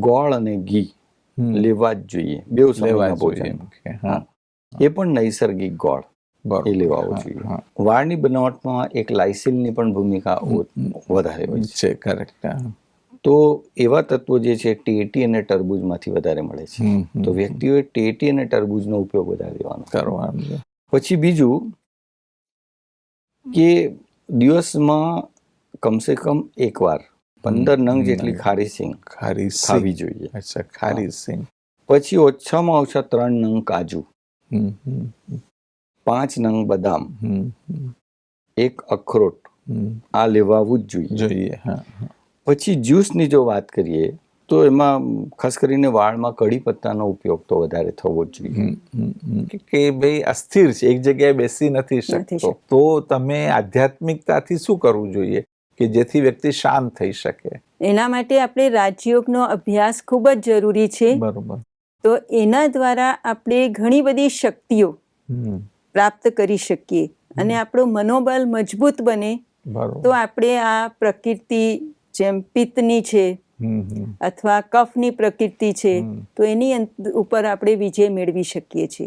ગોળ અને ઘી લેવા જ જોઈએ. બે સમયના ભોજન. હા. એ પણ નૈસર્ગિક ગોળ એ લેવાવો જોઈએ. વાળની બનાવટમાં એક લાઇસિલની પણ ભૂમિકા વધારે હોય છે. છે કરેક્ટ તો એવા તત્વો જે છે ટેટી અને ટરબૂજમાંથી વધારે મળે છે. તો વ્યક્તિઓએ ટેટી અને ટરબૂજનો ઉપયોગ વધારે લેવાનો. કરવાનો પછી બીજું કે દિવસમાં કમસે કમ એકવાર પંદર નંગ જેટલી ખારી સિંગ ખારી ખાવી જોઈએ. અચ્છા ખારી સિંગ. પછી ઓછામાં ઓછા ત્રણ નંગ કાજુ. પાંચ નંગ બદામ. એક અખરોટ. આ લેવાવું જ જોઈએ. જોઈએ હા. પછી જ્યુસની જો વાત કરીએ તો એમાં ખાસ કરીને વાળમાં કડી પત્તાનો ઉપયોગ તો વધારે થવો જ જોઈએ. કે- ભાઈ અસ્થિર છે એક જગ્યાએ બેસી નથી શકતો. તો તમે આધ્યાત્મિકતાથી શું કરવું જોઈએ? કે જેથી વ્યક્તિ શાંત થઈ શકે. એના માટે આપણે રાજયોગનો અભ્યાસ ખૂબ જ જરૂરી છે. બરોબર. તો એના દ્વારા આપણે ઘણી બધી શક્તિઓ પ્રાપ્ત કરી શકીએ અને આપણું મનોબળ મજબૂત બને. તો આપણે આ પ્રકૃતિ જેમ પિત્તની છે. અથવા કફની પ્રકૃતિ છે તો એની ઉપર આપણે વિજય મેળવી શકીએ છીએ.